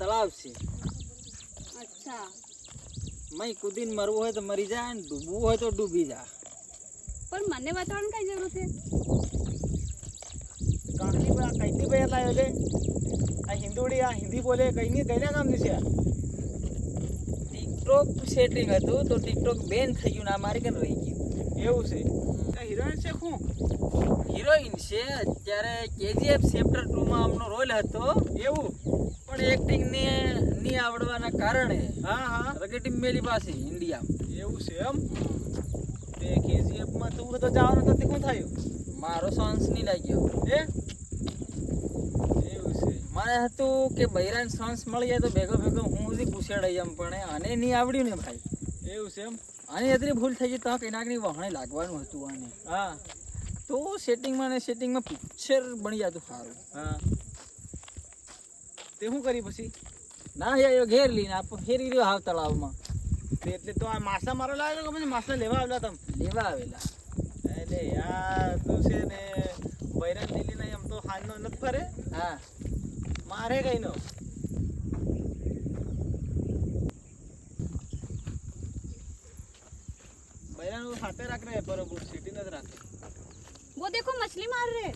તળાવ છે અચ્છા. મય કુદીન મરવું હોય તો મરી જાય ને ડૂબવું હોય તો ડૂબી જા પણ મને વાતાવરણ કઈ જરૂર છે? કાંડી બા કઈથી ભાઈ એટલા છે? આ હિન્દુડી આ હિન્દી બોલે કઈ ની કઈ ના કામની છે? ટિકટોક સેટિંગ હતું તો ટિકટોક બેન થઈ ગયું ને આ મારી કન રહી ગયું. એવું છે. હિરોઈન છે શું હિરોઈન છે અત્યારે કેજીએફ ચેપ્ટર ટુમાં આમનો રોલ હતો. એવું? પણ એક્ટિંગ ને ની આવડવાના કારણે હા હા. રગેટી મેલી પાસે ઇન્ડિયા એવું છે એમ? તે કેજીએફમાં તું તો જવાનો તો તે શું થયું? મારો સોન્સ નહીં લાગ્યો. એ એવું છે. મને હતું કે બૈરાન સોન્સ મળી જાય તો ભેગો ભેગો હું સુધી પૂછેડાઈ એમ પણ આને નહીં આવડ્યું ને ભાઈ. એવું છે એમ? આની એટલી ભૂલ થઈ ગઈ તો કઈનાકની વહાણે લાગવાનું હતું આને. હા. તો સેટિંગમાં ને સેટિંગમાં પિક્ચર બની જતું સારું. હા. તે શું કરી પછી ના યાર ઘેર લઈને આપો ફેરી રહ્યો હાવ તળાવમાં તે એટલે તો આ માસા મારો લાવ્યો કે પછી માસા લેવા આવ્યા તમે લેવા આવેલા એટલે યાર તું છે ને બૈરાન લીલી નહીં એમ તો હાજનો નથી ફરે હા મારે કઈ નો બૈરાન સાથે રાખ રે બરોબર સિટી નથી રાખે वो देखो मछली मार रहे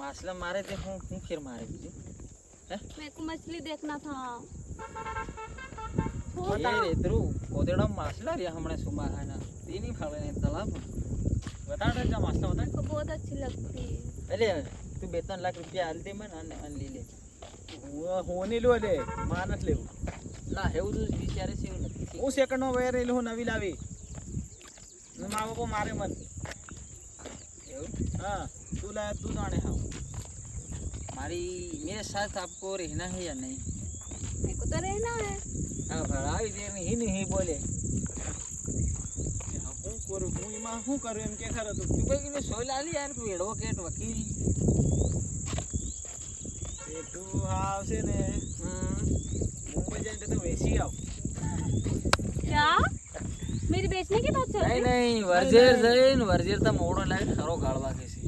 मछली मारे थे हूँ हूँ फिर मारे थे हैं? मेरे को मछली देखना था। ये ध्रुव कोदेड़ा मछली रे हमने सुमा है ना। तीन ही फाड़े ने तालाब। बता दे जा मछली बता। को बहुत अच्छी लगती है। अरे तू बेतन लाख रुपया आल दे मन अन ले ले। वो होने लो ले मानत ले ला हेउ वो बिचारे से। उस एकड़ नो वेर ले हो नवी लावी। मावो को मारे मन। એવું હા તું લાય તું જાણે હા મારી મેરે સાથ આપકો રહેના है या नहीं मेरे को तो रहना है हाँ भाड़ा આવી દે ને ही नहीं बोले હું કરું હું એમાં શું કરું એમ કે ખરો તું તું કોઈ કિલો સોય લાલી યાર તું એડવોકેટ વકીલ એ તું આવશે ને હમ. મુંબઈ જઈને તો વેચી આવ क्या मेरी बेचने की बात चल નહીં रही નહીં વર્જેર જઈને વર્જેર તો મોડો લાગે ખરો ગાળવા કે છે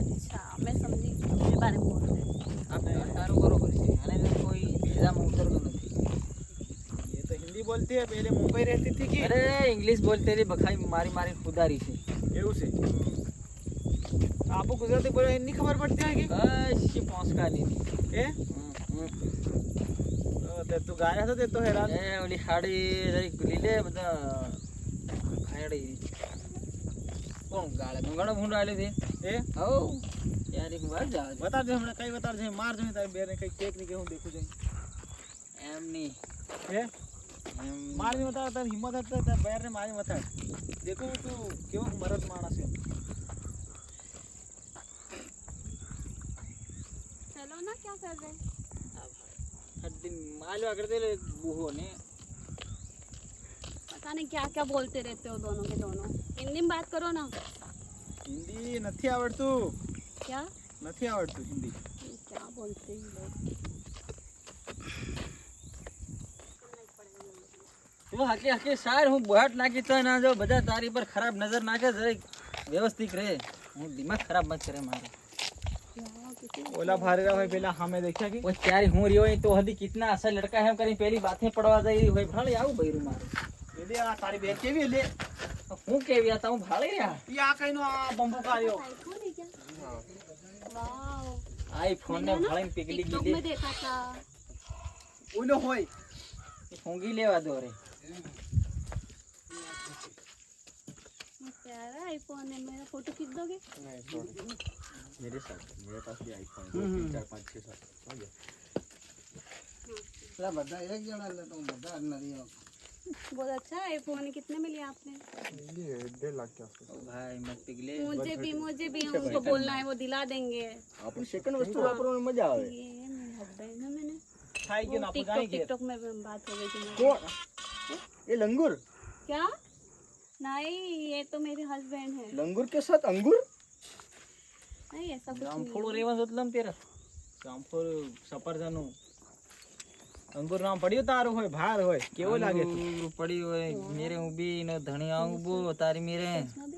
अच्छा मैं समझी मेरे बारे में बोल रहे આ તારું બરોબર છે અને તો કોઈ ભેજામાં ઉતરતું નથી ये तो हिंदी बोलती है पहले मुंबई रहती थी कि અરે ઇંગ્લિશ બોલતે રે બખાઈ મારી મારી ખુદારી છે એવું છે आपको गुजराती बोले नहीं खबर पड़ती है कि કશી પહોંચકા નહીં ए ते तू गाया था ते तो हैरान એ ઓલી હાડી જરીક લીલે બધા ખાયડી કોણ ગાળે ગંગાણો ભૂંડ આલ્યો છે ए હો યાર એક વાર જા बता दे हमने कई बता दे मार जो तारे बेरे कई केक नहीं के हूं देखू जाए એમ નહીં ए એમ मार नहीं बता तार हिम्मत है तार बेर ने मारी बता देखो तू क्यों मरद मानस है चलो ना क्या कर रहे हैं હદ્દી માલવા કરતે લે બુહો ને पता नहीं क्या क्या बोलते रहते हो दोनों के दोनों हिंदी में बात करो ना हिंदी નથી આવડતું क्या નથી આવડતું हिंदी ये क्या बोलते हैं लोग તું હાકે હાકે સાર હું બહાટ નાખી તો ના જો બધા તારી પર ખરાબ નજર નાખે જરીક વ્યવસ્થિત રહે હું દિમાગ ખરાબ મત કરે મારે क्या किसी ઓલા ભારેરા ભાઈ પેલા સામે દેખ્યા કે वो ત્યારે હું રહ્યો હોય તો હદી કિતના અસર લડકા है કરી પેલી બાથે પડવા જઈ હોય ભાળી આવું બૈરું મારે એટલે આ તારી બેગ કેવી લે હું કેવી હતા હું ભાળી રહ્યા ઈ આ કઈનો આ બંબુ કાઢ્યો आईफोन है क्या वाओ આઈફોન ને ભાળીને પીગલી टिकटॉक ગઈ में देखा था ઓલો હોય ફૂંગી લેવા દો રે ये प्यारा आईफोन है मेरा फोटो खींच दोगे मेरे साथ मेरे पास भी आईफोन है हम्म, तीन हम्म। चार पाँच छः सात हो गया પેલા બધા એક જણા એટલે તો બધા નથી बहुत अच्छा आईफोन कितने में लिया आपने? ये डेढ़ लाख के आसपास। भाई मत पिघले। मुझे भी मुझे भी अच्छा उनको अच्छा। बोलना है वो दिला देंगे। आप सेकंड वस्तु वापर में मज़ा आवे। ये मेरे हस्बैंड है मैंने खाई के ना पकाई के टिकटॉक में बात हो गई थी कौन? ये लंगूर। क्या? नहीं ये तो मेरे हस्बैंड है। लंगूर के साथ अंगूर? नहीं ऐसा कुछ नहीं हम फोड़ रेवन सतलम तेरा। हम फोड़ सफ़र जानो અંગુર નામ પડ્યું તારું હોય ભાર હોય કેવો લાગે તું અંગૂર પડી હોય મેરે ઊભી ને ધણી આવું તારી મેરે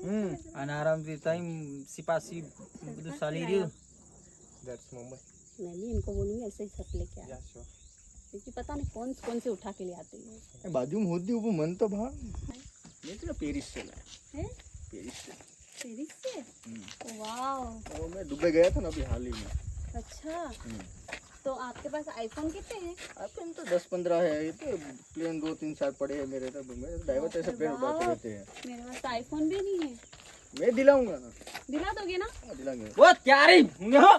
હમ અને આરામથી તઈ સિપાસી બધું ચાલી રહ્યું दैट्स मुंबई मैं भी इनको बोलूंगी ऐसे ही सब लेके आ क्योंकि पता नहीं कौन कौन से उठा के ले आते हैं એ બાજુમાં હોતી ઊભું મન તો ભાવ ये तो पेरिस से लाया हैं पेरिस से पेरिस से वाह वो मैं दुबई गया था ना अभी हाल ही में अच्छा तो आपके पास आईफोन कितने हैं? अपन तो दस पंद्रह है ये तो प्लेन दो तीन साल पड़े हैं मेरे तो मेरे ड्राइवर तो ऐसे प्लेन उड़ाते रहते हैं। मेरे पास तो आईफोन भी नहीं है। मैं दिलाऊँगा ना। दिला दोगे ना? हाँ, दिलाएँगे वो त्यारी हो?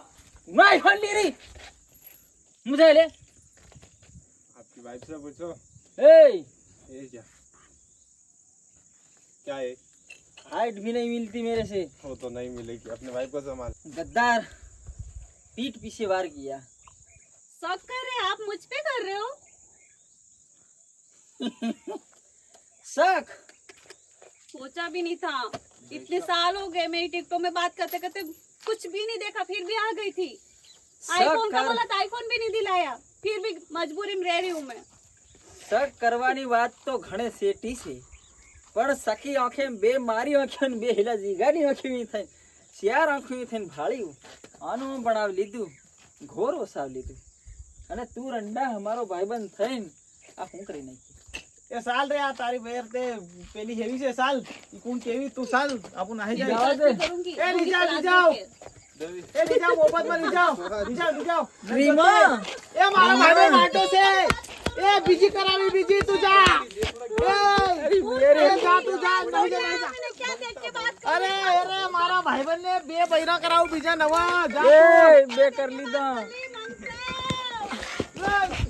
मैं आईफोन ले रही। मुझे ले। आपकी वाइफ से पूछो। ए। ये क्या? क्या है हाइट भी नहीं मिलती मेरे से। वो तो नहीं मिलेगी अपने वाइफ को संभाल। गद्दार पीठ पीछे वार किया। शौक कर रहे हैं आप मुझ पे कर रहे हो शक सोचा भी नहीं था इतने साल हो गए मेरी टिकटॉक में बात करते करते कुछ भी नहीं देखा फिर भी आ गई थी आईफोन का कर- बोला था आईफोन भी नहीं दिलाया फिर भी मजबूरी में रह रही हूँ मैं શક કરવાની વાત તો ઘણે સેટી છે પણ સખી આંખે બે મારી આંખે ને બે હેલા જીગાની આંખે થઈ ચાર આંખે થઈને ભાળ્યું આનું બનાવી લીધું ઘોર વસાવી લીધું અને તું રંડા અમારો ભાઈબંધ થઈને આ શું કરી નાખી એ સાલ રે આ તારી બેર તે પેલી હેવી છે સાલ. ઈ કોણ કેવી? તું સાલ. આપું નાહી જાય. એ રીજા રીજાઓ એ રીજા મોહબતમાં રીજાઓ રીજા રીજાઓ રીમા. એ મારા ભાઈબંધ આટો છે. એ બીજી કરાવી બીજી તું જા. તું અરે અરે મારા ભાઈબંધ ને બે બૈરા કરાવું બીજા નવા. બે કર લીધા. Frank!